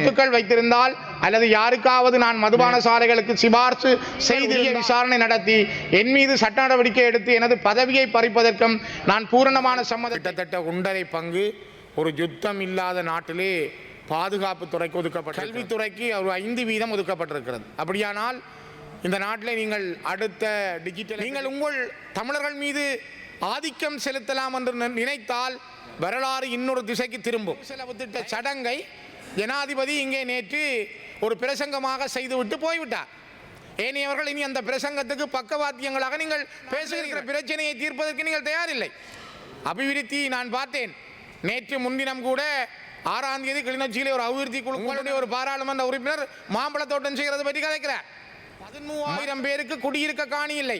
சொத்துக்கள் வைத்திருந்தால் அல்லது யாருக்காவது நான் மதுபான சாலைகளுக்கு சிபார்சு செய்து விசாரணை நடத்தி என் மீது சட்ட நடவடிக்கை எடுத்து எனது பதவியை பறிப்பதற்கும் நான் பூரணமான சம்மத கிட்டத்தட்ட ஒன்றரை பங்கு ஒரு யுத்தம் இல்லாத நாட்டிலே பாதுகாப்பு துறைக்கு ஒதுக்கப்பட்ட கல்வித்துறைக்கு ஒரு ஐந்து வீதம் ஒதுக்கப்பட்டிருக்கிறது. அப்படியானால் இந்த நாட்டில் நீங்கள் அடுத்த டிஜிட்டல் நீங்கள் உங்கள் தமிழர்கள் மீது ஆதிக்கம் செலுத்தலாம் என்று நினை- நினைத்தால் வரலாறு இன்னொரு திசைக்கு திரும்பும். செலவு திட்ட சடங்கை ஜனாதிபதி இங்கே நேற்று ஒரு பிரசங்கமாக செய்துவிட்டு போய்விட்டார். ஏனையவர்கள் இனி அந்த பிரசங்கத்துக்கு பக்கவாத்தியங்களாக நீங்கள் பேசுகிற பிரச்சனையை தீர்ப்பதற்கு நீங்கள் தயாரில்லை. அபிவிருத்தி நான் பார்த்தேன். நேற்று முன்தினம் கூட ஆறாம் தேதி கிளிநொச்சியிலே ஒரு அபிவிருத்தி குழு உங்களுடைய ஒரு பாராளுமன்ற உறுப்பினர் மாம்பழ தோட்டம் செய்கிறது பற்றி கதைக்கிறார். பதிமூவாயிரம் பேருக்கு குடியிருக்க காணி இல்லை.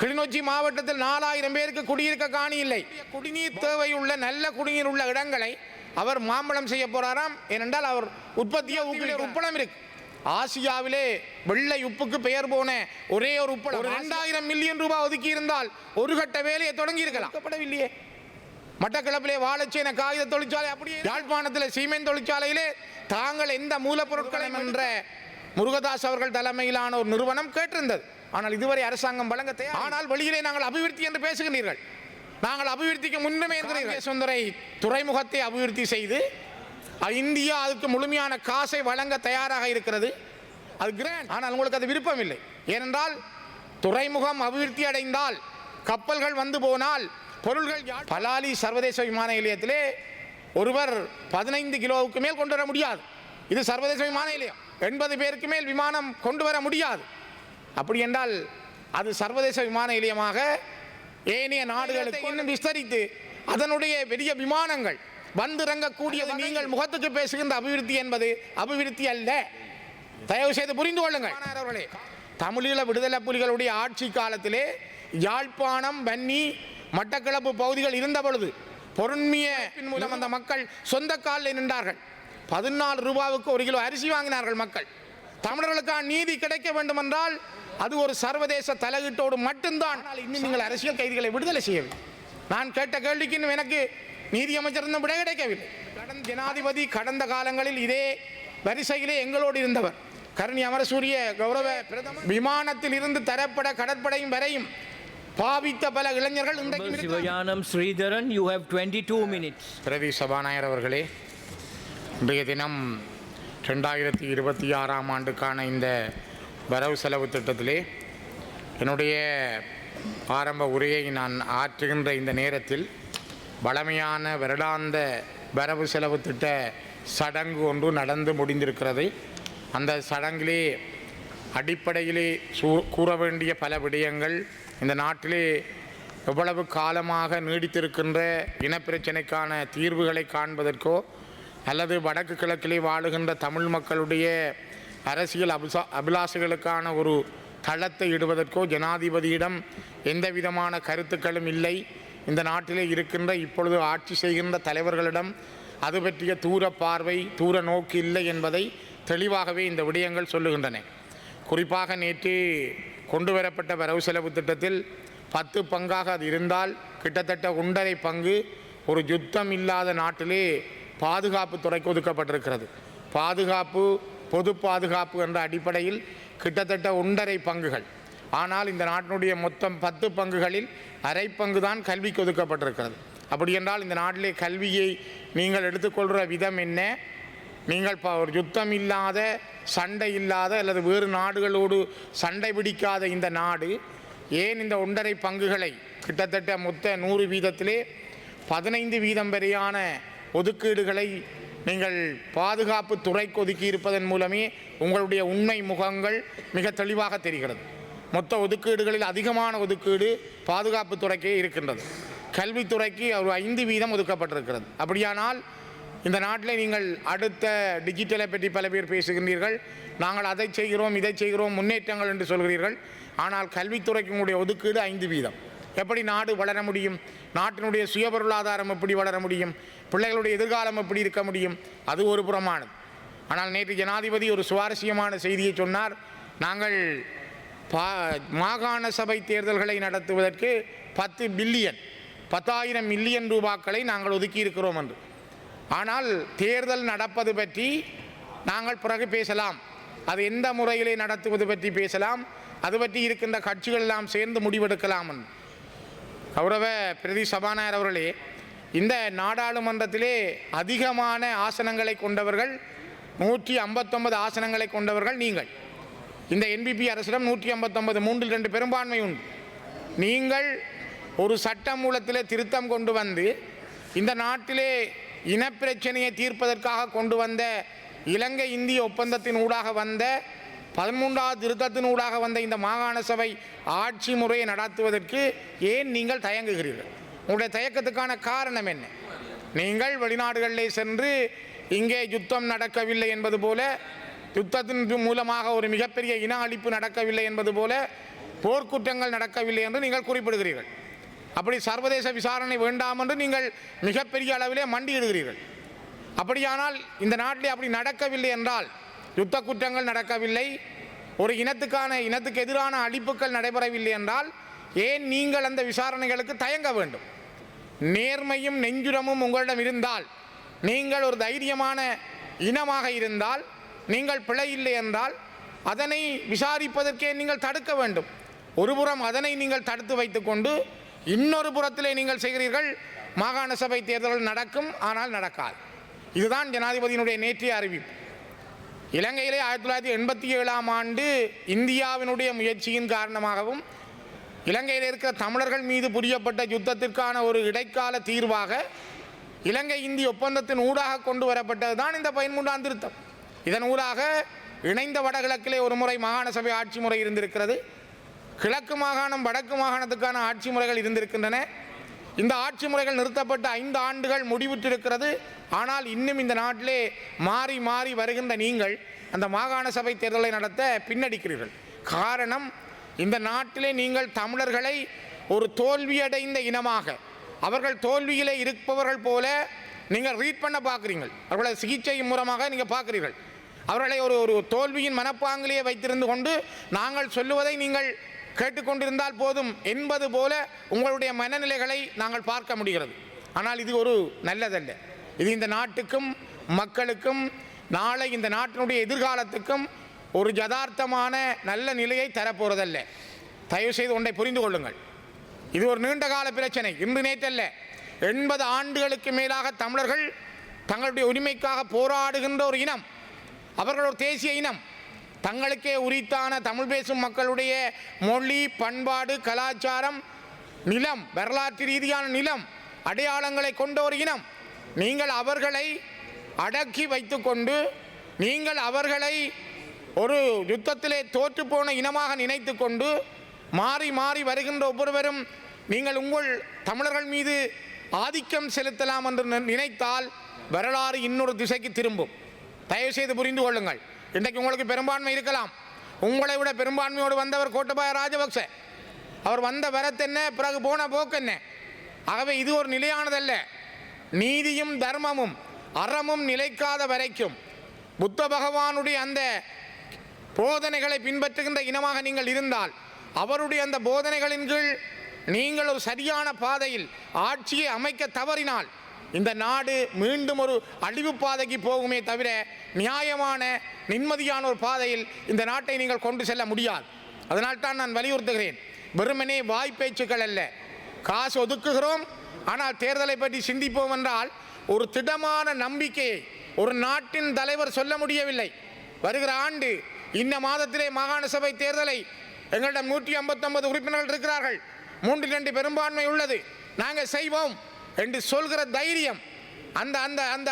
கிளிநொச்சி மாவட்டத்தில் நாலாயிரம் பேருக்கு குடியிருக்க காணி இல்லை. குடிநீர் தேவையுள்ள நல்ல குடிநீர் உள்ள இடங்களை அவர் மாம்பழம் செய்ய போறாராம். ஏனென்றால் அவர் உற்பத்தியை ஊக்குவிக்க உப்பளம் இருக்கு. ஆசியாவிலே வெள்ளை உப்புக்கு பெயர் போன ஒரே ஒரு உப்பளம். ஒரு ரெண்டாயிரம் மில்லியன் ரூபாய் ஒதுக்கி இருந்தால் ஒரு கட்ட வேலையை தொடங்கி இருக்கலாம் தொடங்கப்படவில்லையே மட்டக்களப்பிலே வாழைச்சேன காகித தொழிற்சாலை அப்படியே யாழ்ப்பாணத்தில் சீமெண்ட் தொழிற்சாலையிலே தாங்கள் எந்த மூலப்பொருட்களை என்ற முருகதாஸ் அவர்கள் தலைமையிலான ஒரு நிறுவனம் கேட்டிருந்தது. ஆனால் இதுவரை அரசாங்கம் வழங்க ஆனால் வெளியிலே நாங்கள் அபிவிருத்தி என்று பேசுகிறீர்கள் நாங்கள் அபிவிருத்திக்கு முன்னுமே இருக்கிறீர்கள் சுந்தரை துறைமுகத்தை அபிவிருத்தி செய்து இந்தியா அதுக்கு முழுமையான காசை வழங்க தயாராக இருக்கிறது. அது கிராண்ட் ஆனால் உங்களுக்கு அது விருப்பம் இல்லை ஏனென்றால் துறைமுகம் அபிவிருத்தி அடைந்தால் கப்பல்கள் வந்து போனால் பொருள்கள் பலாலி சர்வதேச விமான நிலையத்திலே ஒருவர் பதினைந்து கிலோவுக்கு மேல் கொண்டு வர முடியாது. இது சர்வதேச விமான நிலையம். எண்பது பேருக்கு மேல் விமானம் கொண்டு வர முடியாது. அப்படி என்றால் அது சர்வதேச விமான நிலையமாக ஏனைய நாடுகளுக்கு விஸ்தரித்து அதனுடைய பெரிய விமானங்கள் வந்திறங்கக்கூடியது நீங்கள் முகத்துக்கு பேசுகின்ற அபிவிருத்தி என்பது அபிவிருத்தி அல்ல. தயவு செய்து புரிந்து கொள்ளுங்கள். அவர்களே. தமிழீழ விடுதலை புலிகளுடைய ஆட்சி காலத்திலே யாழ்ப்பாணம் வன்னி மட்டக்களப்பு பகுதிகள் இருந்த பொழுது பொருண்மைய மூலம் அந்த மக்கள் சொந்த காலில் நின்றார்கள். பதினாலு ரூபாவுக்கு ஒரு கிலோ அரிசி வாங்கினார்கள் மக்கள். தமிழர்களுக்கான நீதி கிடைக்க வேண்டுமென்றால் அது ஒரு சர்வதேச தலையீட்டோடு மட்டும்தான். இன்னும் நீங்கள் அரசியல் கைதிகளை விடுதலை செய்யவில்லை. நான் கேட்ட கேள்விக்கு இன்னும் எனக்கு நீதி அமைச்சர் விட கிடைக்கவில்லை. கடந்த ஜனாதிபதி கடந்த காலங்களில் இதே வரிசையிலே எங்களோடு இருந்தவர். கருணி அமரசூரிய கௌரவ பிரதமர். விமானத்தில் இருந்து தரப்பட கடற்படையும் வரையும் பாவித்த பல இளைஞர்கள் இன்றைக்கும் இருக்கிறார்கள். Sivayanam Sridharan, you have 22 minutes. பிரதி சபாநாயகர் அவர்களே இன்றைய தினம் ரெண்டாயிரத்தி இருபத்தி ஆறாம் ஆண்டுக்கான இந்த வரவு செலவு திட்டத்திலே என்னுடைய ஆரம்ப உரையை நான் ஆற்றுகின்ற இந்த நேரத்தில் வளமையான வருடாந்த வரவு செலவு திட்ட சடங்கு ஒன்று நடந்து முடிந்திருக்கிறது அந்த சடங்கிலே அடிப்படையிலே சூ- கூற வேண்டிய பல விடயங்கள் இந்த நாட்டிலே எவ்வளவு காலமாக நீடித்திருக்கின்ற இனப்பிரச்சனைக்கான தீர்வுகளை காண்பதற்கோ அல்லது வடக்கு கிழக்கிலே வாழுகின்ற தமிழ் மக்களுடைய அரசியல் அபிசா அபிலாஷைகளுக்கான ஒரு தளத்தை இடுவதற்கோ ஜனாதிபதியிடம் எந்த விதமான கருத்துக்களும் இல்லை. இந்த நாட்டிலே இருக்கின்ற இப்பொழுது ஆட்சி செய்கின்ற தலைவர்களிடம் அது பற்றிய தூர பார்வை தூர நோக்கு இல்லை என்பதை தெளிவாகவே இந்த விடயங்கள் சொல்லுகின்றன. குறிப்பாக நேற்று கொண்டு வரப்பட்ட வரவு செலவு திட்டத்தில் பத்து பங்காக அது இருந்தால் கிட்டத்தட்ட ஒன்றரை பங்கு ஒரு யுத்தம் இல்லாத நாட்டிலே பாதுகாப்பு துறைக்கு ஒதுக்கப்பட்டிருக்கிறது. பாதுகாப்பு பொது பாதுகாப்பு என்ற அடிப்படையில் கிட்டத்தட்ட ஒன்றரை பங்குகள். ஆனால் இந்த நாட்டினுடைய மொத்தம் பத்து பங்குகளில் அரை பங்கு தான் கல்விக்கு ஒதுக்கப்பட்டிருக்கிறது. அப்படி என்றால் இந்த நாட்டிலே கல்வியை நீங்கள் எடுத்துக்கொள்கிற விதம் என்ன? நீங்கள் ப- ஒரு யுத்தம் இல்லாத சண்டை இல்லாத அல்லது வேறு நாடுகளோடு சண்டை பிடிக்காத இந்த நாடு ஏன் இந்த ஒன்றரை பங்குகளை கிட்டத்தட்ட மொத்த நூறு வீதத்திலே பதினைந்து வீதம் வரையான ஒதுக்கீடுகளை நீங்கள் பாதுகாப்பு துறைக்கு ஒதுக்கி இருப்பதன் மூலமே உங்களுடைய உண்மை முகங்கள் மிக தெளிவாக தெரிகிறது. மொத்த ஒதுக்கீடுகளில் அதிகமான ஒதுக்கீடு பாதுகாப்பு துறைக்கே இருக்கின்றது. கல்வித்துறைக்கு ஒரு ஐந்து வீதம் ஒதுக்கப்பட்டிருக்கிறது. அப்படியானால் இந்த நாட்டில் நீங்கள் அடுத்த டிஜிட்டலை பற்றி பல பேர் பேசுகின்றீர்கள். நாங்கள் அதை செய்கிறோம் இதை செய்கிறோம் முன்னேற்றங்கள் என்று சொல்கிறீர்கள். ஆனால் கல்வித்துறைக்கு உங்களுடைய ஒதுக்கீடு ஐந்து வீதம். எப்படி நாடு வளர முடியும்? நாட்டினுடைய சுய பொருளாதாரம் எப்படி வளர முடியும்? பிள்ளைகளுடைய எதிர்காலம் எப்படி இருக்க முடியும்? அது ஒரு புறமானது. ஆனால் நேற்று ஜனாதிபதி ஒரு சுவாரஸ்யமான செய்தியை சொன்னார். நாங்கள் பா மாகாண சபை தேர்தல்களை நடத்துவதற்கு பத்து பில்லியன் பத்தாயிரம் மில்லியன் ரூபாக்களை நாங்கள் ஒதுக்கி இருக்கிறோம் என்று. ஆனால் தேர்தல் நடப்பது பற்றி நாங்கள் பிறகு பேசலாம். அது எந்த முறையிலே நடத்துவது பற்றி பேசலாம். அது பற்றி இருக்கின்ற கட்சிகள் எல்லாம் சேர்ந்து முடிவெடுக்கலாம் என்று. கௌரவ பிரதி சபாநாயகர் அவர்களே இந்த நாடாளுமன்றத்திலே அதிகமான ஆசனங்களை கொண்டவர்கள் நூற்றி ஐம்பத்தொன்பது ஆசனங்களை கொண்டவர்கள் நீங்கள். இந்த என்பிபி அரசிடம் நூற்றி ஐம்பத்தொன்பது மூன்றில் ரெண்டு பெரும்பான்மை உண்டு. நீங்கள் ஒரு சட்ட மூலத்திலே திருத்தம் கொண்டு வந்து இந்த நாட்டிலே இனப்பிரச்சனையை தீர்ப்பதற்காக கொண்டு வந்த இலங்கை இந்திய ஒப்பந்தத்தின் ஊடாக வந்த பதிமூன்றாவது திருத்தத்தின் ஊடாக வந்த இந்த மாகாண சபை ஆட்சி முறையை நடத்துவதற்கு ஏன் நீங்கள் தயங்குகிறீர்கள்? உங்களுடைய தயக்கத்துக்கான காரணம் என்ன? நீங்கள் வெளிநாடுகளிலே சென்று இங்கே யுத்தம் நடக்கவில்லை என்பது போல யுத்தத்தின் மூலமாக ஒரு மிகப்பெரிய இன அழிப்பு நடக்கவில்லை என்பது போல போர்க்குற்றங்கள் நடக்கவில்லை என்று நீங்கள் குறிப்பிடுகிறீர்கள். அப்படி சர்வதேச விசாரணை வேண்டாம் என்று நீங்கள் மிகப்பெரிய அளவிலே மண்டியிடுகிறீர்கள். அப்படியானால் இந்த நாட்டிலே அப்படி நடக்கவில்லை என்றால் யுத்த குற்றங்கள் நடக்கவில்லை ஒரு இனத்துக்கான இனத்துக்கு எதிரான அழிப்புகள் நடைபெறவில்லை என்றால் ஏன் நீங்கள் அந்த விசாரணைகளுக்கு தயங்க வேண்டும்? நேர்மையும் நெஞ்சுரமும் உங்களிடம் இருந்தால் நீங்கள் ஒரு தைரியமான இனமாக இருந்தால் நீங்கள் பிழை இல்லை என்றால் அதனை விசாரிப்பதற்கே நீங்கள் தடுக்க வேண்டும். ஒருபுறம் அதனை நீங்கள் தடுத்து வைத்துக்கொண்டு இன்னொரு புறத்திலே நீங்கள் செய்கிறீர்கள் மாகாண சபை தேர்தல்கள் நடக்கும் ஆனால் நடக்காது. இதுதான் ஜனாதிபதியினுடைய நேற்றைய அறிவிப்பு. இலங்கையிலே ஆயிரத்தி தொள்ளாயிரத்தி எண்பத்தி ஏழாம் ஆண்டு இந்தியாவினுடைய முயற்சியின் காரணமாகவும் இலங்கையில் இருக்கிற தமிழர்கள் மீது புரியப்பட்ட யுத்தத்திற்கான ஒரு இடைக்கால தீர்வாக இலங்கை இந்திய ஒப்பந்தத்தின் ஊடாக கொண்டு வரப்பட்டது தான் இந்த பதிமூன்றாம் திருத்தம். இதன் ஊடாக இணைந்த வடகிழக்கிலே ஒரு முறை மாகாண சபை ஆட்சி முறை இருந்திருக்கிறது. கிழக்கு மாகாணம் வடக்கு மாகாணத்துக்கான ஆட்சி முறைகள் இருந்திருக்கின்றன. இந்த ஆட்சி முறைகள் நிறுத்தப்பட்ட ஐந்து ஆண்டுகள் முடிவுற்றிருக்கிறது ஆனால் இன்னும் இந்த நாட்டிலே மாறி மாறி வருகின்ற நீங்கள் அந்த மாகாண சபை தேர்தலை நடத்த பின்னடிக்கிறீர்கள். காரணம் இந்த நாட்டிலே நீங்கள் தமிழர்களை ஒரு தோல்வியடைந்த இனமாக அவர்கள் தோல்வியிலே இருப்பவர்கள் போல நீங்கள் ரீட் பண்ண பார்க்குறீங்கள் அவர்களை சிகிச்சை மூலமாக நீங்கள் பார்க்குறீர்கள். அவர்களை ஒரு ஒரு தோல்வியின் மனப்பாங்கிலேயே வைத்திருந்து கொண்டு நாங்கள் சொல்லுவதை நீங்கள் கேட்டுக்கொண்டிருந்தால் போதும் என்பது போல உங்களுடைய மனநிலைகளை நாங்கள் பார்க்க முடிகிறது. ஆனால் இது ஒரு நல்லதல்ல. இது இந்த நாட்டுக்கும் மக்களுக்கும் நாளை இந்த நாட்டினுடைய எதிர்காலத்துக்கும் ஒரு யதார்த்தமான நல்ல நிலையை தரப்போகிறதல்ல தயவு செய்து ஒன்றை புரிந்து கொள்ளுங்கள். இது ஒரு நீண்ட கால பிரச்சனை. இன்று நேற்றல்ல. எண்பது ஆண்டுகளுக்கு மேலாக தமிழர்கள் தங்களுடைய உரிமைக்காக போராடுகின்ற ஒரு இனம் அவர்கள் ஒரு தேசிய இனம். தங்களுக்கே உரித்தான தமிழ் பேசும் மக்களுடைய மொழி பண்பாடு கலாச்சாரம் நிலம் வரலாற்று ரீதியான நிலம் அடையாளங்களை கொண்ட ஒரு இனம். நீங்கள் அவர்களை அடக்கி வைத்துக்கொண்டு நீங்கள் அவர்களை ஒரு யுத்தத்திலே தோற்றுப்போன இனமாக நினைத்து கொண்டு மாறி மாறி வருகின்ற ஒவ்வொருவரும் நீங்கள் உங்கள் தமிழர்கள் மீது ஆதிக்கம் செலுத்தலாம் என்று நி- நினைத்தால் வரலாறு இன்னொரு திசைக்கு திரும்பும். தயவு செய்து புரிந்து கொள்ளுங்கள். இன்றைக்கு உங்களுக்கு பெரும்பான்மை இருக்கலாம். உங்களை விட பெரும்பான்மையோடு வந்தவர் கோட்டபாய ராஜபக்ச. அவர் வந்த வரத்தென்ன பிறகு போன போக்கு என்ன? ஆகவே இது ஒரு நிலையானதல்ல. நீதியும் தர்மமும் அறமும் நிலைக்காத வரைக்கும் புத்த பகவானுடைய அந்த போதனைகளை பின்பற்றுகின்ற இனமாக நீங்கள் இருந்தால் அவருடைய அந்த போதனைகளின் கீழ் நீங்கள் ஒரு சரியான பாதையில் ஆட்சியை அமைக்க தவறினால் இந்த நாடு மீண்டும் ஒரு அழிவு பாதைக்கு போகுமே தவிர நியாயமான நிம்மதியான ஒரு பாதையில் இந்த நாட்டை நீங்கள் கொண்டு செல்ல முடியாது. அதனால் தான் நான் வலியுறுத்துகிறேன். வெறுமனே வாய்ப்பேச்சுக்கள் அல்ல. காசு ஒதுக்குகிறோம். ஆனால் தேர்தலை பற்றி சிந்திப்போம் என்றால் ஒரு திடமான நம்பிக்கையை ஒரு நாட்டின் தலைவர் சொல்ல முடியவில்லை. வருகிற ஆண்டு இந்த மாதத்திலே மாகாண சபை தேர்தலை எங்களிடம் நூற்றி ஐம்பத்தொன்பது உறுப்பினர்கள் இருக்கிறார்கள். மூன்று ரெண்டு பெரும்பான்மை உள்ளது. நாங்கள் செய்வோம் என்று சொல்கிற தைரியம் அந்த அந்த அந்த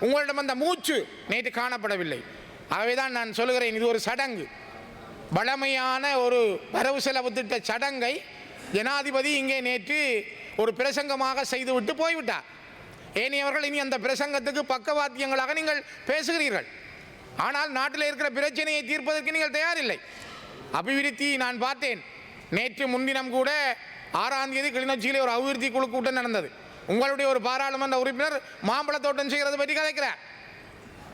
உங்களிடம் அந்த மூச்சு நேற்று காணப்படவில்லை. ஆகவேதான் நான் சொல்கிறேன் இது ஒரு சடங்கு. வழமையான ஒரு வரவு செலவு திட்ட சடங்கை ஜனாதிபதி இங்கே நேற்று ஒரு பிரசங்கமாக செய்துவிட்டு போய்விட்டார். ஏனையவர்கள் இனி அந்த பிரசங்கத்துக்கு பக்கவாத்தியங்களாக நீங்கள் பேசுகிறீர்கள். ஆனால் நாட்டில் இருக்கிற பிரச்சனையை தீர்ப்பதற்கு நீங்கள் தயாரில்லை. அபிவிருத்தி நான் பார்த்தேன். நேற்று முன்தினம் கூட ஆறாம் தேதி கிளிநொச்சியிலே ஒரு அபிவிருத்தி குழு கூட்டம் நடந்தது. உங்களுடைய ஒரு பாராளுமன்ற உறுப்பினர் மாம்பழ தோட்டம் செய்கிறது பற்றி கதைக்கிறார்.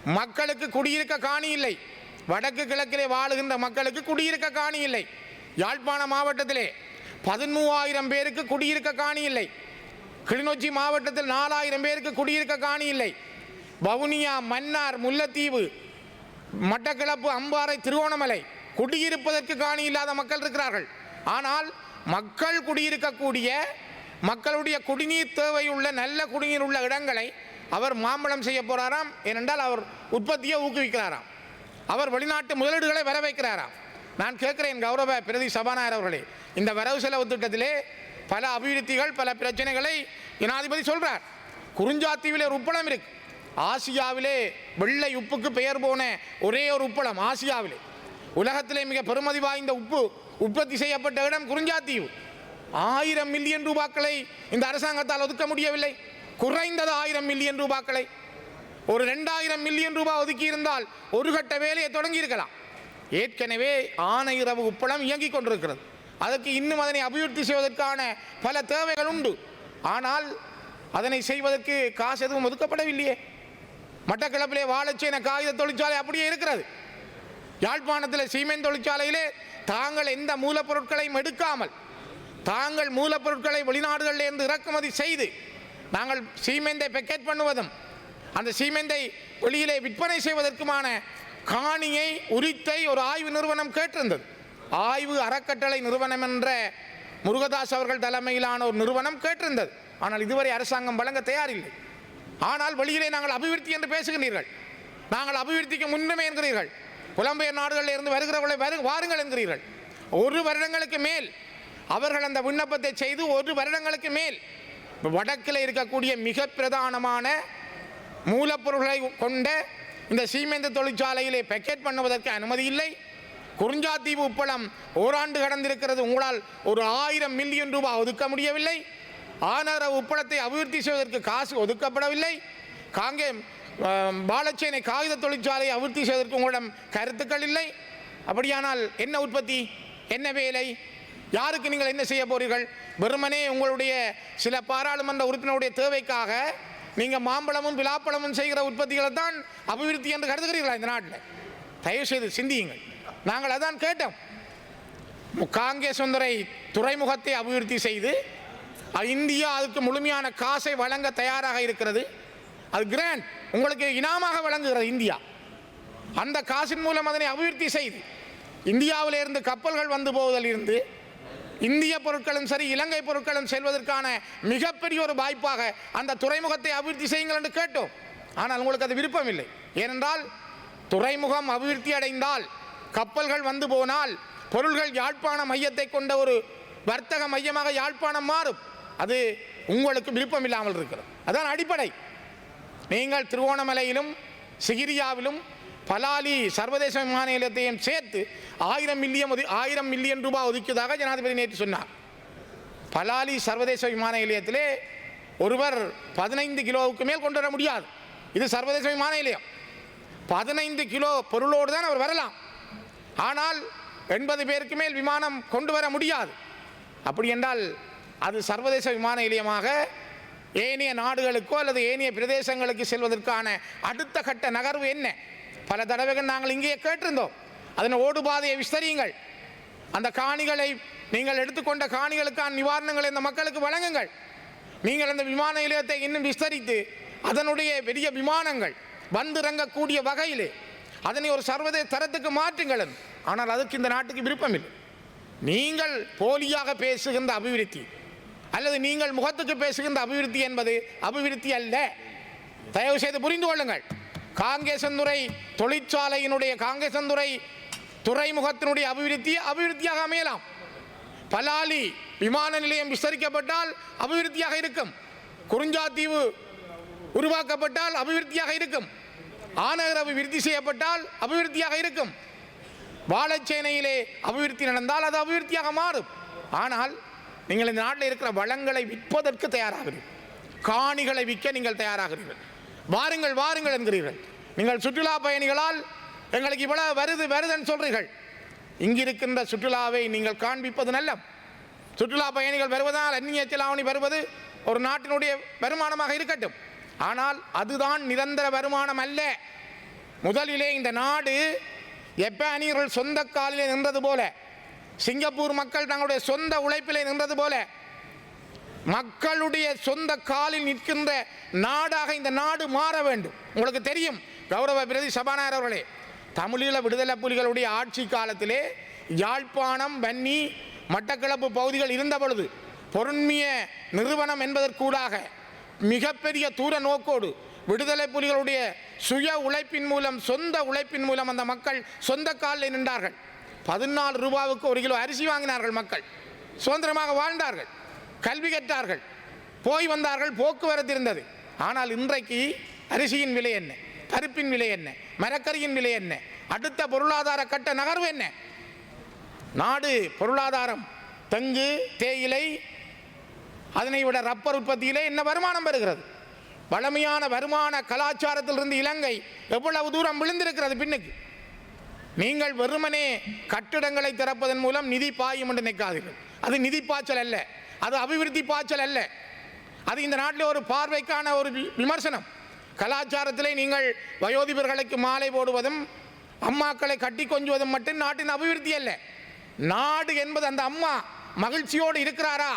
மக்களுக்கு குடியிருக்க காணி இல்லை. வடக்கு கிழக்கிலே வாழுகின்ற மக்களுக்கு குடியிருக்க காணி இல்லை. யாழ்ப்பாண மாவட்டத்திலே பதிமூவாயிரம் பேருக்கு குடியிருக்க காணி இல்லை. கிளிநொச்சி மாவட்டத்தில் நாலாயிரம் பேருக்கு குடியிருக்க காணி இல்லை. வவுனியா மன்னார் முல்லைத்தீவு மட்டக்களப்பு அம்பாறை திருவோணமலை குடியிருப்பதற்கு காணி இல்லாத மக்கள் இருக்கிறார்கள். ஆனால் மக்கள் குடியிருக்கக்கூடிய மக்களுடைய குடிநீர் தேவையுள்ள நல்ல குடிநீர் உள்ள இடங்களை அவர் மாம்பழம் செய்ய போகிறாராம் ஏனென்றால் அவர் உற்பத்தியை ஊக்குவிக்கிறாராம். அவர் வெளிநாட்டு முதலீடுகளை வர வைக்கிறாராம். நான் கேட்கிறேன் கௌரவ பிரதி சபாநாயகர் அவர்களே இந்த வரவு செலவு திட்டத்திலே பல அபிவிருத்திகள் பல பிரச்சனைகளை ஜனாதிபதி சொல்கிறார் குறிஞ்சாத்தீவில் ஒரு உப்பளம் இருக்குது ஆசியாவிலே வெள்ளை உப்புக்கு பெயர் போன ஒரே ஒரு உப்பளம் ஆசியாவிலே. உலகத்திலே மிக பெருமதி வாய்ந்த உப்பு உற்பத்தி செய்யப்பட்ட இடம் குறிஞ்சாத்தீவு ஆயிரம் மில்லியன் ரூபாக்களை இந்த அரசாங்கத்தால் ஒதுக்க முடியவில்லை. குறைந்தது ஆயிரம் மில்லியன் ரூபாக்களை. ஒரு ரெண்டாயிரம் மில்லியன் ரூபாய் ஒதுக்கி இருந்தால் ஒரு கட்ட வேலையை தொடங்கி இருக்கலாம் ஏற்கனவே ஆனையிரவு உப்பளம் இயங்கிக் கொண்டிருக்கிறது. அதற்கு இன்னும் அதனை அபிவிருத்தி செய்வதற்கான பல தேவைகள் உண்டு. ஆனால் அதனை செய்வதற்கு காசு எதுவும் ஒதுக்கப்படவில்லையே. மட்டக்களப்பிலே வாழைச்சேன காகித தொழிற்சாலை அப்படியே இருக்கிறது. யாழ்ப்பாணத்தில் சீமெண்ட் தொழிற்சாலையிலே தாங்கள் எந்த மூலப்பொருட்களையும் எடுக்காமல் தாங்கள் மூலப்பொருட்களை வெளிநாடுகளில் இருந்து இறக்குமதி செய்து நாங்கள் சீமெந்தை பெக்கெட் பண்ணுவதும் அந்த சீமெந்தை வெளியிலே விற்பனை செய்வதற்குமான காணியை உரித்தை ஒரு ஆய்வு நிறுவனம் கேட்டிருந்தது. ஆய்வு அறக்கட்டளை நிறுவனம் என்ற முருகதாஸ் அவர்கள் தலைமையிலான ஒரு நிறுவனம் கேட்டிருந்தது. ஆனால் இதுவரை அரசாங்கம் வழங்க தயாரில்லை. ஆனால் வழியிலே நாங்கள் அபிவிருத்தி என்று பேசுகிறீர்கள் நாங்கள் அபிவிருத்திக்கு முன்னுமே என்கிறீர்கள். புலம்பெயர் நாடுகளில் இருந்து வருகிறவர்களை வரு வாருங்கள் என்கிறீர்கள். ஒரு வருடங்களுக்கு மேல் அவர்கள் அந்த விண்ணப்பத்தை செய்து ஒரு வருடங்களுக்கு மேல் வடக்கில் இருக்கக்கூடிய மிக பிரதானமான மூலப்பொருட்களை கொண்ட இந்த சீமெந்த தொழிற்சாலையிலே பேக்கெட் பண்ணுவதற்கு அனுமதி இல்லை. குறிஞ்சாத்தீவு உப்பளம் ஓராண்டு கடந்திருக்கிறது. உங்களால் ஒரு ஆயிரம் மில்லியன் ரூபாய் ஒதுக்க முடியவில்லை. ஆனார உப்பளத்தை அபிவிருத்தி செய்வதற்கு காசு ஒதுக்கப்படவில்லை. காங்கே பாலச்சேனை காகித தொழிற்சாலையை அபிவிருத்தி செய்வதற்கு உங்களிடம் கருத்துக்கள் இல்லை. அப்படியானால் என்ன உற்பத்தி? என்ன வேலை? யாருக்கு நீங்கள் என்ன செய்ய போறீர்கள்? வெறுமனே உங்களுடைய சில பாராளுமன்ற உறுப்பினருடைய தேவைக்காக நீங்கள் மாம்பழமும் விழாப்பழமும் செய்கிற உற்பத்திகளை தான் அபிவிருத்தி என்று கருதுகிறீர்களா இந்த நாட்டில்? தயவு செய்து சிந்தியுங்கள். நாங்கள் அதான் கேட்டோம். காங்கேசுந்தரை துறைமுகத்தை அபிவிருத்தி செய்து இந்தியா அதுக்கு முழுமையான காசை வழங்க தயாராக இருக்கிறது. அது கிராண்ட் உங்களுக்கு இனாமாக வழங்குகிறது இந்தியா. அந்த காசின் மூலம் அதனை அபிவிருத்தி செய்து இந்தியாவில் இருந்து கப்பல்கள் வந்து போவதில் இருந்து இந்திய பொருட்களும் சரி இலங்கை பொருட்களும் செல்வதற்கான மிகப்பெரிய ஒரு வாய்ப்பாக அந்த துறைமுகத்தை அபிவிருத்தி செய்யுங்கள் என்று கேட்டோம். ஆனால் உங்களுக்கு அது விருப்பம் இல்லை ஏனென்றால் துறைமுகம் அபிவிருத்தி அடைந்தால் கப்பல்கள் வந்து போனால் பொருள்கள் யாழ்ப்பாண மையத்தை கொண்ட ஒரு வர்த்தக மையமாக யாழ்ப்பாணம் மாறும். அது உங்களுக்கு விருப்பம் இல்லாமல் இருக்கிறது. அதான் அடிப்படை. நீங்கள் திருவோணமலையிலும் சிகிரியாவிலும் பலாலி சர்வதேச விமான நிலையத்தையும் சேர்த்து ஆயிரம் மில்லியன் ஒது ஆயிரம் மில்லியன் ரூபாய் ஒதுக்கியதாக ஜனாதிபதி நேற்று சொன்னார். பலாலி சர்வதேச விமான நிலையத்திலே ஒருவர் பதினைந்து கிலோவுக்கு மேல் கொண்டு வர முடியாது. இது சர்வதேச விமான நிலையம். பதினைந்து கிலோ பொருளோடு தான் அவர் வரலாம். ஆனால் எண்பது பேருக்கு மேல் விமானம் கொண்டு வர முடியாது. அப்படி என்றால் அது சர்வதேச விமான நிலையமாக ஏனைய நாடுகளுக்கோ அல்லது ஏனைய பிரதேசங்களுக்கு செல்வதற்கான அடுத்த கட்ட நகர்வு என்ன? பல தடவைகள் நாங்கள் இங்கேயே கேட்டிருந்தோம். அதன் ஓடுபாதையை விஸ்தரியுங்கள். அந்த காணிகளை நீங்கள் எடுத்துக்கொண்ட காணிகளுக்கான நிவாரணங்களை இந்த மக்களுக்கு வழங்குங்கள். நீங்கள் அந்த விமான நிலையத்தை இன்னும் விஸ்தரித்து அதனுடைய பெரிய விமானங்கள் வந்திறங்கக்கூடிய வகையிலே அதனை ஒரு சர்வதேச தரத்துக்கு மாற்றுங்கள் ஆனால் அதுக்கு இந்த நாட்டுக்கு விருப்பம் இல்லை. நீங்கள் போலியாக பேசுகின்ற அபிவிருத்தி. அல்லது நீங்கள் முகத்துக்கு பேசுகின்ற அபிவிருத்தி என்பது அபிவிருத்தி அல்ல. தயவு செய்து புரிந்து கொள்ளுங்கள். காங்கேசந்துறை தொழிற்சாலையினுடைய காங்கேசந்துறை துறைமுகத்தினுடைய அபிவிருத்தி அபிவிருத்தியாக அமையலாம். பலாலி விமான நிலையம் விஸ்தரிக்கப்பட்டால் அபிவிருத்தியாக இருக்கும். குறிஞ்சாத்தீவு உருவாக்கப்பட்டால் அபிவிருத்தியாக இருக்கும். ஆனகர் அபிவிருத்தி செய்யப்பட்டால் அபிவிருத்தியாக இருக்கும். வாழைச்சேனையிலே அபிவிருத்தி நடந்தால் அது அபிவிருத்தியாக மாறும். ஆனால் நீங்கள் இந்த நாட்டில் இருக்கிற வளங்களை விற்பதற்கு தயாராகிறீர்கள். காணிகளை விற்க நீங்கள் தயாராகிறீர்கள். வாருங்கள் வாருங்கள் என்கிறீர்கள். நீங்கள் சுற்றுலா பயணிகளால் எங்களுக்கு இவ்வளவு வருது வருதுன்னு சொல்றீர்கள். இங்கிருக்கின்ற சுற்றுலாவை நீங்கள் காண்பிப்பது நல்ல சுற்றுலா பயணிகள் வருவதால் அந்நிய செலாவணி வருவது ஒரு நாட்டினுடைய வருமானமாக இருக்கட்டும். ஆனால் அதுதான் நிரந்தர வருமானம் அல்ல. முதலிலே இந்த நாடு ஜப்பானியர்கள் சொந்த காலிலே நின்றது போல. சிங்கப்பூர் மக்கள் தங்களுடைய சொந்த உழைப்பிலே நின்றது போல மக்களுடைய சொந்த காலில் நிற்கின்ற நாடாக இந்த நாடு மாற வேண்டும். உங்களுக்கு தெரியும் கௌரவ பிரதி சபாநாயகர் அவர்களே தமிழீழ விடுதலை புலிகளுடைய ஆட்சி காலத்திலே யாழ்ப்பாணம் வன்னி மட்டக்களப்பு பகுதிகள் இருந்த பொழுது பொருண்மிய நிறுவனம் என்பதற்கூடாக மிகப்பெரிய தூர நோக்கோடு விடுதலை புலிகளுடைய சுய உழைப்பின் மூலம் சொந்த உழைப்பின் மூலம் அந்த மக்கள் சொந்த காலில் நின்றார்கள். பதினாலு ரூபாவுக்கு ஒரு கிலோ அரிசி வாங்கினார்கள் மக்கள். சுதந்திரமாக வாழ்ந்தார்கள். கல்வி கற்றார்கள். போய் வந்தார்கள். போக்குவரத்து இருந்தது. ஆனால் இன்றைக்கு அரிசியின் விலை என்ன? பருப்பின் விலை என்ன? மரக்கறியின் விலை என்ன? அடுத்த பொருளாதார கட்ட நகர்வு என்ன? நாடு பொருளாதாரம் தெங்கு தேயிலை அதனை விட ரப்பர் உற்பத்தியிலே என்ன வருமானம் பெறுகிறது வளமையான வருமான கலாச்சாரத்திலிருந்து இலங்கை எவ்வளவு தூரம் விழுந்திருக்கிறது பின்னுக்கு? நீங்கள் வெறுமனே கட்டிடங்களை திறப்பதன் மூலம் நிதி பாயும் என்று நினைக்காதீர்கள். அது நிதி பாய்ச்சல் அல்ல. அது அபிவிருத்தி பாய்ச்சல் அல்ல. அது இந்த நாட்டில் ஒரு பார்வைக்கான ஒரு வி- விமர்சனம். கலாச்சாரத்திலே நீங்கள் வயோதிபர்களுக்கு மாலை போடுவதும் அம்மாக்களை கட்டி கொஞ்சுவதும் மட்டும் நாட்டின் அபிவிருத்தி அல்ல. நாடு என்பது அந்த அம்மா மகிழ்ச்சியோடு இருக்கிறாரா?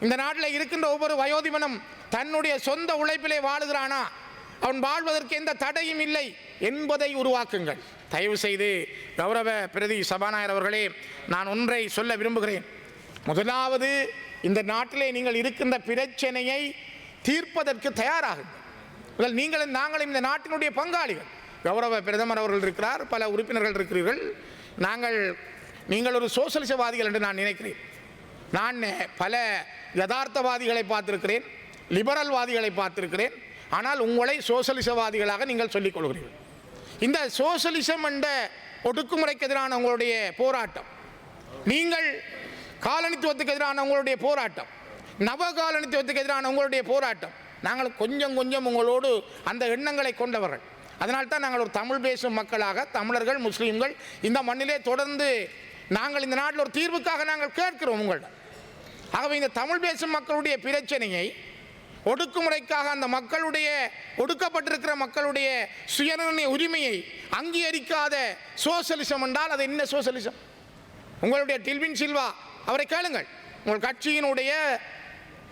இந்த நாட்டில் இருக்கின்ற ஒவ்வொரு வயோதிபனும் தன்னுடைய சொந்த உழைப்பிலே வாழுகிறானா? அவன் வாழ்வதற்கு எந்த தடையும் இல்லை என்பதை உருவாக்குங்கள். தயவு செய்து கௌரவ பிரதி சபாநாயகர் அவர்களே நான் ஒன்றை சொல்ல விரும்புகிறேன். முதலாவது இந்த நாட்டிலே நீங்கள் இருக்கின்ற பிரச்சனையை தீர்ப்பதற்கு தயாராகுங்கள் முதல் நீங்களும் நாங்களும் இந்த நாட்டினுடைய பங்காளிகள். கௌரவ பிரதமர் அவர்கள் இருக்கிறார் பல உறுப்பினர்கள் இருக்கிறீர்கள். நாங்கள் நீங்கள் ஒரு சோசலிசவாதிகள் என்று நான் நினைக்கிறேன். நான் பல யதார்த்தவாதிகளை பார்த்திருக்கிறேன் லிபரல்வாதிகளை பார்த்திருக்கிறேன். ஆனால் உங்களை சோசலிசவாதிகளாக நீங்கள் சொல்லிக் கொள்கிறீர்கள். இந்த சோசலிசம் என்ற ஒடுக்குமுறைக்கு எதிரான உங்களுடைய போராட்டம். நீங்கள் காலனித்துவத்துக்கு எதிரான உங்களுடைய போராட்டம். நவ காலனித்துவத்துக்கு எதிரான உங்களுடைய போராட்டம். நாங்கள் கொஞ்சம் கொஞ்சம் உங்களோடு அந்த எண்ணங்களை கொண்டவர்கள். அதனால்தான் நாங்கள் ஒரு தமிழ் பேசும் மக்களாக தமிழர்கள் முஸ்லீம்கள் இந்த மண்ணிலே தொடர்ந்து நாங்கள் இந்த நாட்டில் ஒரு தீர்வுக்காக நாங்கள் கேட்கிறோம் உங்கள்கிட்ட ஆகவே இந்த தமிழ் பேசும் மக்களுடைய பிரச்சனையை ஒடுக்குமுறைக்காக அந்த மக்களுடைய ஒடுக்கப்பட்டிருக்கிற மக்களுடைய சுயநிர்ணய உரிமையை அங்கீகரிக்காத சோசலிசம் என்றால் அது என்ன சோசலிசம்? உங்களுடைய டில்வின் சில்வா அவரை கேளுங்கள். உங்கள் கட்சியினுடைய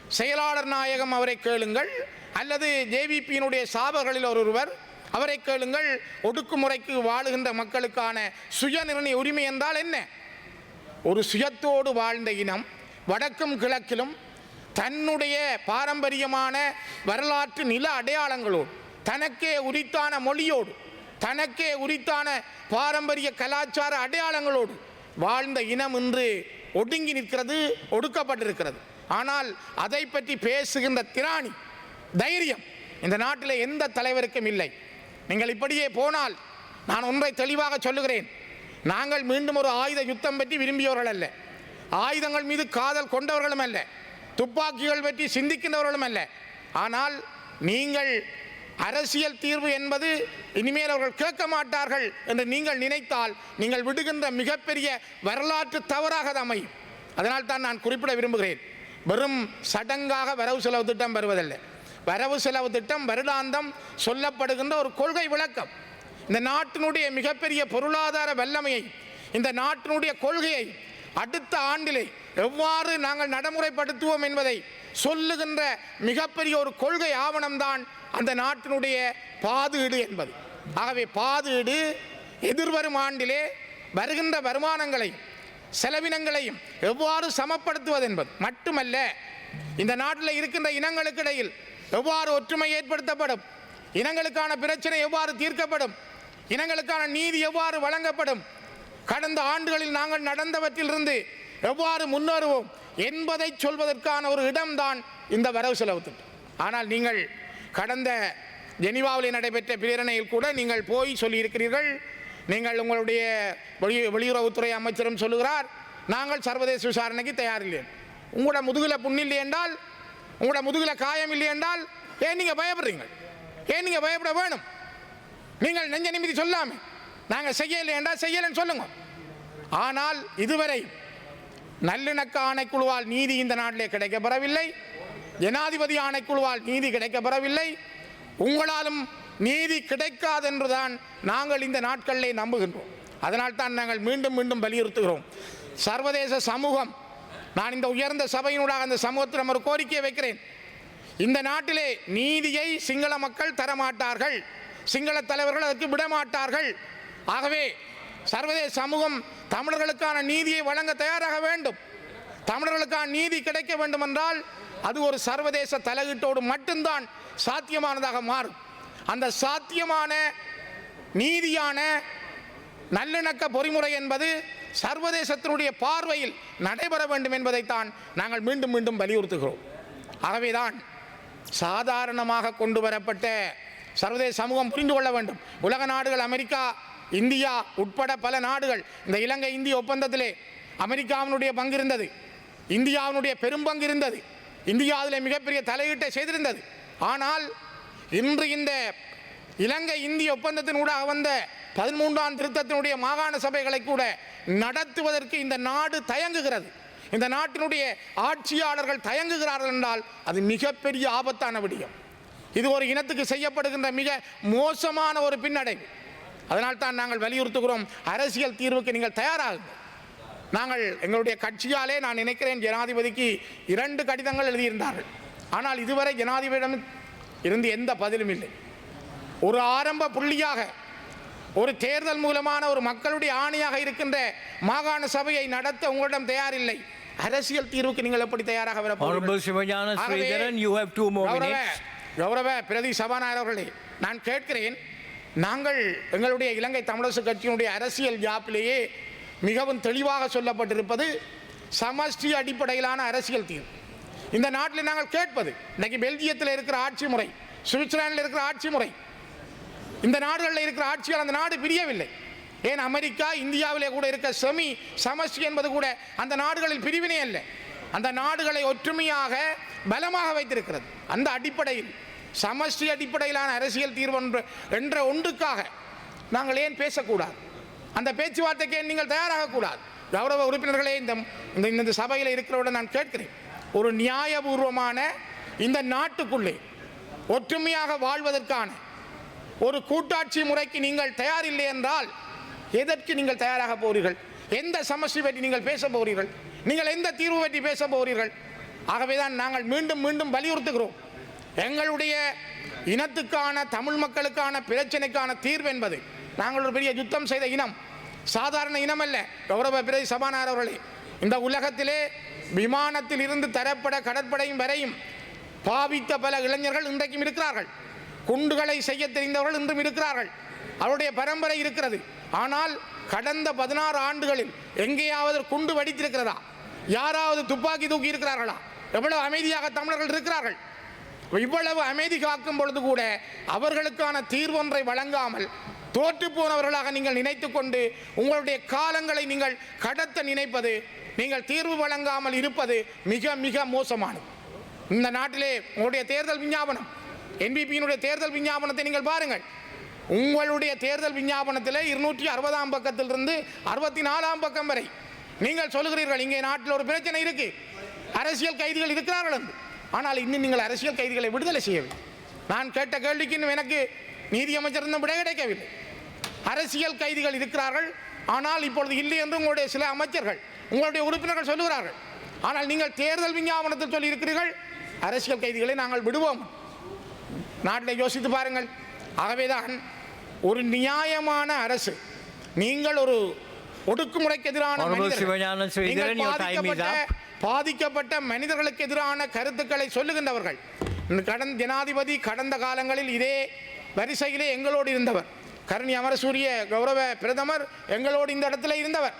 செயலாளர் நாயகம் அவரை கேளுங்கள். அல்லது ஜேவிபியினுடைய சாபர்களில் ஒருவர் அவரை கேளுங்கள். ஒடுக்குமுறைக்கு வாழுகின்ற மக்களுக்கான சுயநிர்ணய உரிமை என்றால் என்ன? ஒரு சுயத்தோடு வாழ்ந்த இனம் வடக்கும் கிழக்கிலும் தன்னுடைய பாரம்பரியமான வரலாற்று நில அடையாளங்களோடு தனக்கே உரித்தான மொழியோடு தனக்கே உரித்தான பாரம்பரிய கலாச்சார அடையாளங்களோடு வாழ்ந்த இனம் இன்று ஒடுங்கி நிற்கிறது ஒடுக்கப்பட்டிருக்கிறது. ஆனால் அதை பற்றி பேசுகின்ற திராணி தைரியம் இந்த நாட்டில் எந்த தலைவருக்கும் இல்லை. நீங்கள் இப்படியே போனால் நான் ஒன்றை தெளிவாக சொல்லுகிறேன். நாங்கள் மீண்டும் ஒரு ஆயுத யுத்தம் பற்றி விரும்பியவர்கள் அல்ல. ஆயுதங்கள் மீது காதல் கொண்டவர்களும் அல்ல. துப்பாக்கிகள் பற்றி சிந்திக்கின்றவர்களும் அல்ல. ஆனால் நீங்கள் அரசியல் தீர்வு என்பது இனிமேல் அவர்கள் கேட்க மாட்டார்கள் என்று நீங்கள் நினைத்தால் நீங்கள் விடுகின்ற மிகப்பெரிய வரலாற்று தவறாக அது அமையும். அதனால் தான் நான் குறிப்பிட விரும்புகிறேன். வெறும் சடங்காக வரவு செலவு திட்டம் வருவதில்லை. வரவு செலவு திட்டம் வருடாந்தம் சொல்லப்படுகின்ற ஒரு கொள்கை விளக்கம். இந்த நாட்டினுடைய மிகப்பெரிய பொருளாதார வல்லமையை இந்த நாட்டினுடைய கொள்கையை அடுத்த ஆண்டிலே எவ்வாறு நாங்கள் நடைமுறைப்படுத்துவோம் என்பதை சொல்லுகின்ற மிகப்பெரிய ஒரு கொள்கை ஆவணம்தான் அந்த நாட்டினுடைய பாதுகீடு என்பது. ஆகவே பாதுகீடு எதிர்வரும் ஆண்டிலே வருகின்ற வருமானங்களையும் செலவினங்களையும் எவ்வாறு சமப்படுத்துவது என்பது. மட்டுமல்ல இந்த நாட்டில் இருக்கின்ற இனங்களுக்கு இடையில் எவ்வாறு ஒற்றுமை ஏற்படுத்தப்படும் இனங்களுக்கான பிரச்சனை எவ்வாறு தீர்க்கப்படும் இனங்களுக்கான நீதி எவ்வாறு வழங்கப்படும் கடந்த ஆண்டுகளில் நாங்கள் நடந்தவற்றிலிருந்து எவ்வாறு முன்னேறுவோம் என்பதை சொல்வதற்கான ஒரு இடம்தான் இந்த வரவு செலவு திட்டம். ஆனால் நீங்கள் கடந்த ஜெனிவாவில் நடைபெற்ற பிரேரணையில் கூட நீங்கள் போய் சொல்லியிருக்கிறீர்கள். நீங்கள் உங்களுடைய வெளி வெளியுறவுத்துறை அமைச்சரும் சொல்லுகிறார் நாங்கள் சர்வதேச விசாரணைக்கு தயாரில்லை. உங்களோட முதுகில் புண்ணில்லை என்றால் உங்களோட முதுகில் காயம் இல்லை என்றால் ஏன் நீங்கள் பயப்படுறீங்க? ஏன் நீங்கள் பயப்பட வேணும்? நீங்கள் நெஞ்ச நிமிதி சொல்லாமல் நாங்கள் செய்யலை என்றால் செய்யலைன்னு சொல்லுங்க. ஆனால் இதுவரை நல்லிணக்க ஆணைக்குழுவால் நீதி இந்த நாட்டிலே கிடைக்கப்பெறவில்லை. ஜனாதிபதி ஆணைக்குழுவால் நீதி கிடைக்கப்பெறவில்லை. உங்களாலும் நீதி கிடைக்காது என்றுதான் நாங்கள் இந்த நாட்களிலே நம்புகின்றோம். அதனால் தான் நாங்கள் மீண்டும் மீண்டும் வலியுறுத்துகிறோம். சர்வதேச சமூகம் நான் இந்த உயர்ந்த சபையினூடாக அந்த சமூகத்தில் ஒரு கோரிக்கையை வைக்கிறேன். இந்த நாட்டிலே நீதியை சிங்கள மக்கள் தரமாட்டார்கள். சிங்கள தலைவர்கள் அதற்கு விடமாட்டார்கள். ஆகவே சர்வதேச சமூகம் தமிழர்களுக்கான நீதியை வழங்க தயாராக வேண்டும். தமிழர்களுக்கான நீதி கிடைக்க வேண்டும் என்றால் அது ஒரு சர்வதேச தலையீட்டோடு மட்டும்தான் சாத்தியமானதாக மாறும். அந்த சாத்தியமான நீதியான நல்லிணக்க பொறிமுறை என்பது சர்வதேசத்தினுடைய பார்வையில் நடைபெற வேண்டும் என்பதைத்தான் நாங்கள் மீண்டும் மீண்டும் வலியுறுத்துகிறோம். ஆகவேதான் சாதாரணமாக கொண்டு வரப்பட்ட சர்வதேச சமூகம் புரிந்து கொள்ள வேண்டும். உலக நாடுகள் அமெரிக்கா இந்தியா உட்பட பல நாடுகள் இந்த இலங்கை இந்திய ஒப்பந்தத்திலே அமெரிக்காவினுடைய பங்கு இருந்தது இந்தியாவினுடைய பெரும்பங்கு இருந்தது இந்தியா அதில் மிகப்பெரிய தலையீட்டை செய்திருந்தது. ஆனால் இன்று இந்த இலங்கை இந்திய ஒப்பந்தத்தின் ஊடாக வந்த பதிமூன்றாம் திருத்தத்தினுடைய மாகாண சபைகளை கூட நடத்துவதற்கு இந்த நாடு தயங்குகிறது. இந்த நாட்டினுடைய ஆட்சியாளர்கள் தயங்குகிறார்கள் என்றால் அது மிகப்பெரிய ஆபத்தான விடயம். இது ஒரு இனத்துக்கு செய்யப்படுகின்ற மிக மோசமான ஒரு பின்னடைவு. அதனால் தான் நாங்கள் வலியுறுத்துகிறோம். அரசியல் தீர்வுக்கு நீங்கள் தயாராகுங்கள் நாங்கள் எங்களுடைய கட்சியாலே நான் நினைக்கிறேன் ஜனாதிபதிக்கு இரண்டு கடிதங்கள் எழுதியிருந்தார்கள். ஆனால் இதுவரை ஜனாதிபதியிடம் இருந்து எந்த பதிலும் இல்லை. ஒரு ஆரம்ப புள்ளியாக ஒரு தேர்தல் மூலமான ஒரு மக்களுடைய ஆணையாக இருக்கின்ற மாகாண சபையை நடத்த உங்களிடம் தயாரில்லை. அரசியல் தீர்வுக்கு நீங்கள் எப்படி தயாராக வர கௌரவ பிரதி சபாநாயகர் அவர்களே நான் கேட்கிறேன் நாங்கள் எங்களுடைய இலங்கை தமிழரசு கட்சியினுடைய அரசியல் ஜாப்பிலேயே மிகவும் தெளிவாக சொல்லப்பட்டிருப்பது சமஷ்டி அடிப்படையிலான அரசியல் தீர்வு. இந்த நாட்டில் நாங்கள் கேட்பது இன்றைக்கி பெல்ஜியத்தில் இருக்கிற ஆட்சி முறை சுவிட்சர்லாந்தில் இருக்கிற ஆட்சி முறை இந்த நாடுகளில் இருக்கிற ஆட்சியால் அந்த நாடு பிரியவில்லை. ஏன் அமெரிக்கா இந்தியாவிலே கூட இருக்க செமி சமஷ்டி என்பது கூட அந்த நாடுகளில் பிரிவினை அல்ல. அந்த நாடுகளை ஒற்றுமையாக பலமாக வைத்திருக்கிறது. அந்த அடிப்படையில் சமஷ்டி அடிப்படையிலான அரசியல் தீர்வு என்ற- என்ற ஒன்றுக்காக நாங்கள் ஏன் பேசக்கூடாது? அந்த பேச்சுவார்த்தைக்கு ஏன் நீங்கள் தயாராகக்கூடாது? கௌரவ உறுப்பினர்களே இந்த இந்த இந்த சபையில் இருக்கிறவுடன் நான் கேட்கிறேன். ஒரு நியாயபூர்வமான இந்த நாட்டுக்குள்ளே ஒற்றுமையாக வாழ்வதற்கான ஒரு கூட்டாட்சி முறைக்கு நீங்கள் தயாரில்லை என்றால் எதற்கு நீங்கள் தயாராக போகிறீர்கள் எந்த சமஸ்டி பற்றி நீங்கள் பேச போகிறீர்கள் நீங்கள் எந்த தீர்வு பற்றி பேச போகிறீர்கள் ஆகவே தான் நாங்கள் மீண்டும் மீண்டும் வலியுறுத்துகிறோம். எங்களுடைய இனத்துக்கான தமிழ் மக்களுக்கான பிரச்சனைக்கான தீர்வு என்பது. நாங்கள் ஒரு பெரிய யுத்தம் செய்த இனம். சாதாரண இனம் அல்ல. கௌரவ பிரதி சபாநாயகர் அவர்களே இந்த உலகத்திலே விமானத்தில் இருந்து தரப்பட கடற்படையும் வரையும் பாவித்த பல இளைஞர்கள் இன்றைக்கும் இருக்கிறார்கள். குண்டுகளை செய்ய தெரிந்தவர்கள் இன்றும் இருக்கிறார்கள். அவருடைய பரம்பரை இருக்கிறது. ஆனால் கடந்த பதினாறு ஆண்டுகளில் எங்கேயாவது குண்டு வடித்திருக்கிறதா? யாராவது துப்பாக்கி தூக்கி இருக்கிறார்களா? எவ்வளவு அமைதியாக தமிழர்கள் இருக்கிறார்கள்? இவ்வளவு அமைதி காக்கும் பொழுது கூட அவர்களுக்கான தீர்வொன்றை வழங்காமல் தோற்று போனவர்களாக நீங்கள் நினைத்து கொண்டு உங்களுடைய காலங்களை நீங்கள் கடத்த நினைப்பது நீங்கள் தீர்வு வழங்காமல் இருப்பது மிக மிக மோசமானது. இந்த நாட்டிலே உங்களுடைய தேர்தல் விஞ்ஞாபனம் என்பிபியினுடைய தேர்தல் விஞ்ஞாபனத்தை நீங்கள் பாருங்கள். உங்களுடைய தேர்தல் விஞ்ஞாபனத்தில் இருநூற்றி அறுபதாம் பக்கத்திலிருந்து அறுபத்தி நாலாம் பக்கம் வரை நீங்கள் சொல்லுகிறீர்கள் இங்கே நாட்டில் ஒரு பிரச்சனை இருக்குது அரசியல் கைதிகள் இருக்கிறார்கள் என்று. ஆனால் இன்னும் நீங்கள் அரசியல் கைதிகளை விடுதலை செய்யவில்லை. நான் கேட்ட கேள்விக்கு இன்னும் எனக்கு நீதியமைச்சர் விட கிடைக்கவில்லை. அரசியல் கைதிகள் இருக்கிறார்கள். ஆனால் இப்பொழுது இல்லை என்று உங்களுடைய சில அமைச்சர்கள் உங்களுடைய உறுப்பினர்கள் சொல்லுகிறார்கள். ஆனால் நீங்கள் தேர்தல் விஞ்ஞாபனத்தில் சொல்லி இருக்கிறீர்கள் அரசியல் கைதிகளை நாங்கள் விடுவோம். நாட்டில் யோசித்து பாருங்கள். ஆகவேதான் ஒரு நியாயமான அரசு நீங்கள் ஒரு ஒடுக்குமுறைக்கு எதிரான பாதிக்கப்பட்ட- மனிதர்களுக்கு எதிரான கருத்துக்களை சொல்லுகின்றவர்கள். கடந்த ஜனாதிபதி கடந்த காலங்களில் இதே வரிசையிலே எங்களோடு இருந்தவர். கருணி அமரசூரிய கௌரவ பிரதமர் எங்களோடு இந்த இடத்துல இருந்தவர்.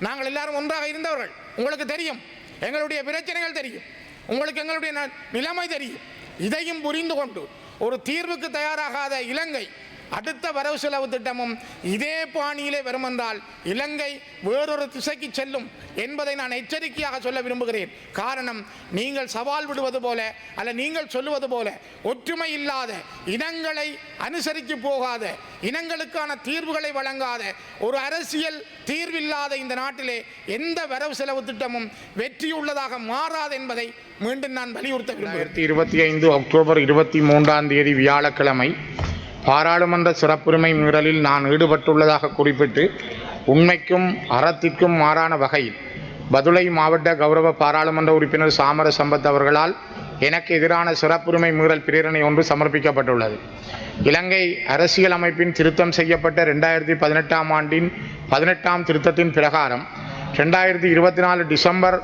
நாங்கள் எல்லாரும் ஒன்றாக இருந்தவர்கள். உங்களுக்கு தெரியும். எங்களுடைய பிரச்சனைகள் தெரியும். உங்களுக்கு எங்களுடைய ந- நிலைமை தெரியும். இதையும் புரிந்து கொண்டு ஒரு தீர்வுக்கு தயாராகாத இலங்கை அடுத்த வரவு செலவு திட்டமும் இதே பாணியிலே வரும் என்றால் இலங்கை வேறொரு திசைக்கு செல்லும் என்பதை நான் எச்சரிக்கையாக சொல்ல விரும்புகிறேன். காரணம் நீங்கள் சவால் விடுவது போல அல்ல நீங்கள் சொல்லுவது போல ஒற்றுமை இல்லாத இனங்களை அனுசரித்து போகாத இனங்களுக்கான தீர்வுகளை வழங்காத ஒரு அரசியல் தீர்வில்லாத இந்த நாட்டிலே எந்த வரவு செலவு திட்டமும் வெற்றியுள்ளதாக மாறாது என்பதை மீண்டும் நான் வலியுறுத்த விரும்புகிறேன். இருபத்தி ஐந்து அக்டோபர் இருபத்தி மூன்றாம் தேதி வியாழக்கிழமை பாராளுமன்ற சிறப்புரிமை மீறலில் நான் ஈடுபட்டுள்ளதாக குறிப்பிட்டு உண்மைக்கும் அறத்திற்கும் மாறான வகையில் பதுளை மாவட்ட கௌரவ பாராளுமன்ற உறுப்பினர் சாமர சம்பத் அவர்களால் எனக்கு எதிரான சிறப்புரிமை மீறல் பிரேரணை ஒன்று சமர்ப்பிக்கப்பட்டுள்ளது. இலங்கை அரசியல் அமைப்பின் திருத்தம் செய்யப்பட்ட ரெண்டாயிரத்தி பதினெட்டாம் ஆண்டின் பதினெட்டாம் திருத்தத்தின் பிரகாரம் ரெண்டாயிரத்தி இருபத்தி நாலு டிசம்பர்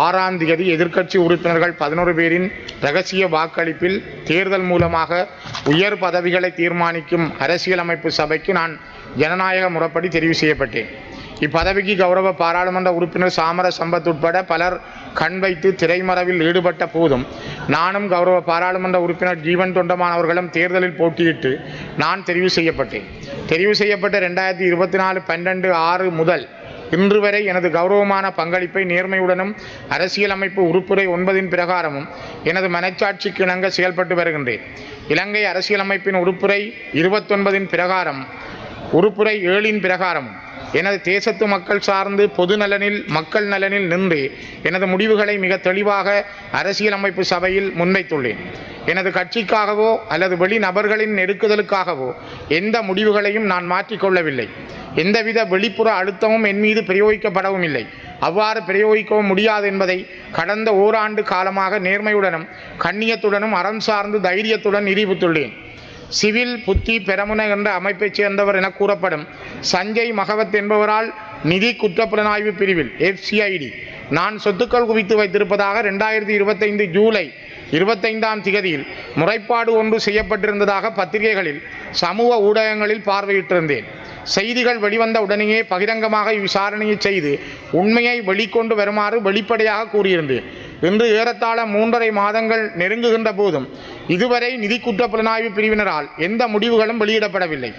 ஆறாம் தேதி எதிர்க்கட்சி உறுப்பினர்கள் பதினோரு பேரின் ரகசிய வாக்களிப்பில் தேர்தல் மூலமாக உயர் பதவிகளை தீர்மானிக்கும் அரசியலமைப்பு சபைக்கு நான் ஜனநாயக முறைப்படி தெரிவு செய்யப்பட்டேன். இப்பதவிக்கு கௌரவ பாராளுமன்ற உறுப்பினர் சாமர சம்பத் உட்பட பலர் கண் வைத்து திரைமறைவில் ஈடுபட்ட போதும் நானும் கௌரவ பாராளுமன்ற உறுப்பினர் ஜீவன் தொண்டமான் அவர்களும் தேர்தலில் போட்டியிட்டு நான் தெரிவு செய்யப்பட்டேன். தெரிவு செய்யப்பட்ட ரெண்டாயிரத்தி இருபத்தி நாலு பன்னெண்டு ஆறு முதல் இன்று வரை எனது கௌரவமான பங்களிப்பை நேர்மையுடனும் அரசியலமைப்பு உறுப்புரை ஒன்பதின் பிரகாரமும் எனது மனச்சாட்சிக்கு இணங்க செயல்பட்டு வருகின்றேன். இலங்கை அரசியலமைப்பின் உறுப்புரை இருபத்தொன்பதின் பிரகாரம் உறுப்புரை ஏழின் பிரகாரமும். எனது தேசத்து மக்கள் சார்ந்து பொது நலனில் மக்கள் நலனில் நின்று எனது முடிவுகளை மிக தெளிவாக அரசியலமைப்பு சபையில் முன்வைத்துள்ளேன். எனது கட்சிக்காகவோ அல்லது வெளி நபர்களின் நெருக்குதலுக்காகவோ எந்த முடிவுகளையும் நான் மாற்றிக்கொள்ளவில்லை. எந்தவித வெளிப்புற அழுத்தமும் என் மீது பிரயோகிக்கப்படவும் இல்லை. அவ்வாறு பிரயோகிக்கவும் முடியாது என்பதை கடந்த ஓராண்டு காலமாக நேர்மையுடனும் கண்ணியத்துடனும் அறம் சார்ந்து தைரியத்துடன் நிரூபித்துள்ளேன். சிவில் புத்தி பெரமுன என்ற அமைப்பைச் சேர்ந்தவர் என கூறப்படும் சஞ்சய் மகவத் என்பவரால் நிதி குற்றப்புலனாய்வு பிரிவில் எஃப்சிஐடி நான் சொத்துக்கள் குவித்து வைத்திருப்பதாக ரெண்டாயிரத்தி இருபத்தைந்து ஜூலை இருபத்தைந்தாம் திகதியில் முறைப்பாடு ஒன்று செய்யப்பட்டிருந்ததாக பத்திரிகைகளில் சமூக ஊடகங்களில் பார்வையிட்டிருந்தேன். செய்திகள் வெளிவந்த உடனேயே பகிரங்கமாக இவ்விசாரணையை செய்து உண்மையை வெளிக்கொண்டு வருமாறு வெளிப்படையாக கூறியிருந்தேன். இன்று ஏறத்தாழ மூன்றரை மாதங்கள் நெருங்குகின்ற போதும் இதுவரை நிதி குற்ற புலனாய்வு பிரிவினரால் எந்த முடிவுகளும் வெளியிடப்படவில்லை.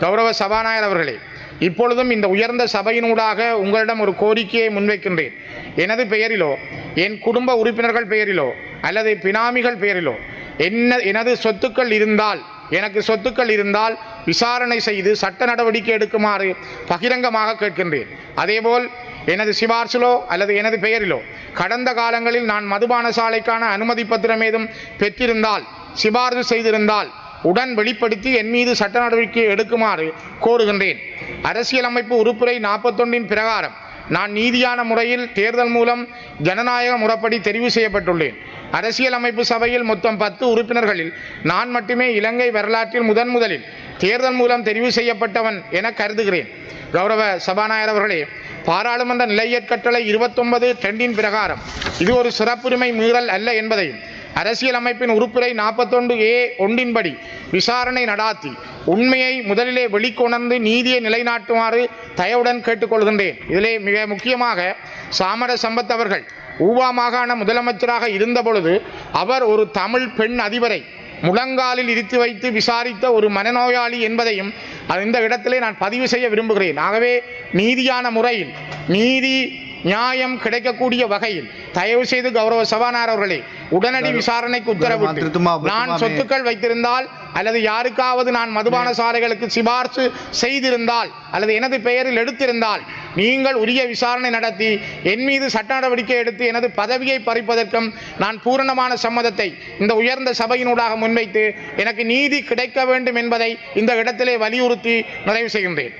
கௌரவ சபாநாயகர் அவர்களே இப்பொழுதும் இந்த உயர்ந்த சபையினூடாக உங்களிடம் ஒரு கோரிக்கையை முன்வைக்கின்றேன். எனது பெயரிலோ என் குடும்ப உறுப்பினர்கள் பெயரிலோ அல்லது பினாமிகள் பெயரிலோ என்ன எனது சொத்துக்கள் இருந்தால் எனக்கு சொத்துக்கள் இருந்தால் விசாரணை செய்து சட்ட நடவடிக்கை எடுக்குமாறு பகிரங்கமாக கேட்கின்றேன். அதேபோல் எனது சிபார்சிலோ அல்லது எனது பெயரிலோ கடந்த காலங்களில் நான் மதுபான சாலைக்கான அனுமதி பத்திரம் ஏதும் பெற்றிருந்தால் சிபார்சு செய்திருந்தால் உடன் வெளிப்படுத்தி என் மீது சட்ட நடவடிக்கை எடுக்குமாறு கோருகின்றேன். அரசியலமைப்பு உறுப்புரை நாற்பத்தொன்றின் பிரகாரம் நான் நீதியான முறையில் தேர்தல் மூலம் ஜனநாயக முறைப்படி தெரிவு செய்யப்பட்டுள்ளேன். அரசியலமைப்பு சபையில் மொத்தம் பத்து உறுப்பினர்களில் நான் மட்டுமே இலங்கை வரலாற்றில் முதன் முதலில் தேர்தல் மூலம் தெரிவு செய்யப்பட்டவன் என கருதுகிறேன். கௌரவ சபாநாயகர் அவர்களே பாராளுமன்ற நிலையற்கட்டளை இருபத்தொன்பது டெண்டின் பிரகாரம். இது ஒரு சிறப்புரிமை மீறல் அல்ல என்பதையும் அரசியலமைப்பின் உறுப்புரை நாற்பத்தொன்று ஏ ஒன்றின்படி விசாரணை நடாத்தி உண்மையை முதலிலே வெளிக்கொணர்ந்து நீதியை நிலைநாட்டுமாறு தயவுடன் கேட்டுக்கொள்கின்றேன். இதிலே மிக முக்கியமாக சாமர சம்பத் அவர்கள் ஊவா மாகாண முதலமைச்சராக இருந்தபொழுது அவர் ஒரு தமிழ் பெண் அதிபரை முழங்காலில் இடித்து வைத்து விசாரித்த ஒரு மனநோயாளி என்பதையும் அது இந்த இடத்திலே நான் பதிவு செய்ய விரும்புகிறேன். ஆகவே நீதியான முறையில் நீதி நியாயம் கிடைக்கக்கூடிய வகையில் தயவு செய்து கௌரவ சபாநாயகர் அவர்களே உடனடி விசாரணைக்கு உத்தரவிட்டு நான் சொத்துக்கள் வைத்திருந்தால் அல்லது யாருக்காவது நான் மதுபான சாலைகளுக்கு சிபார்சு செய்திருந்தால் அல்லது எனது பெயரில் எடுத்திருந்தால் நீங்கள் உரிய விசாரணை நடத்தி என் மீது சட்ட நடவடிக்கை எடுத்து எனது பதவியை பறிப்பதற்கும் நான் பூரணமான சம்மதத்தை இந்த உயர்ந்த சபையினூடாக முன்வைத்து எனக்கு நீதி கிடைக்க வேண்டும் என்பதை இந்த இடத்திலே வலியுறுத்தி நிறைவு செய்கின்றேன்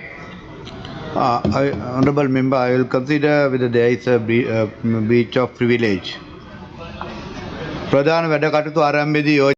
Uh, I- Honorable member, I will consider whether there is a bre- breach of privilege. ප්‍රධාන වැඩ කටයුතු ආරම්භයේදී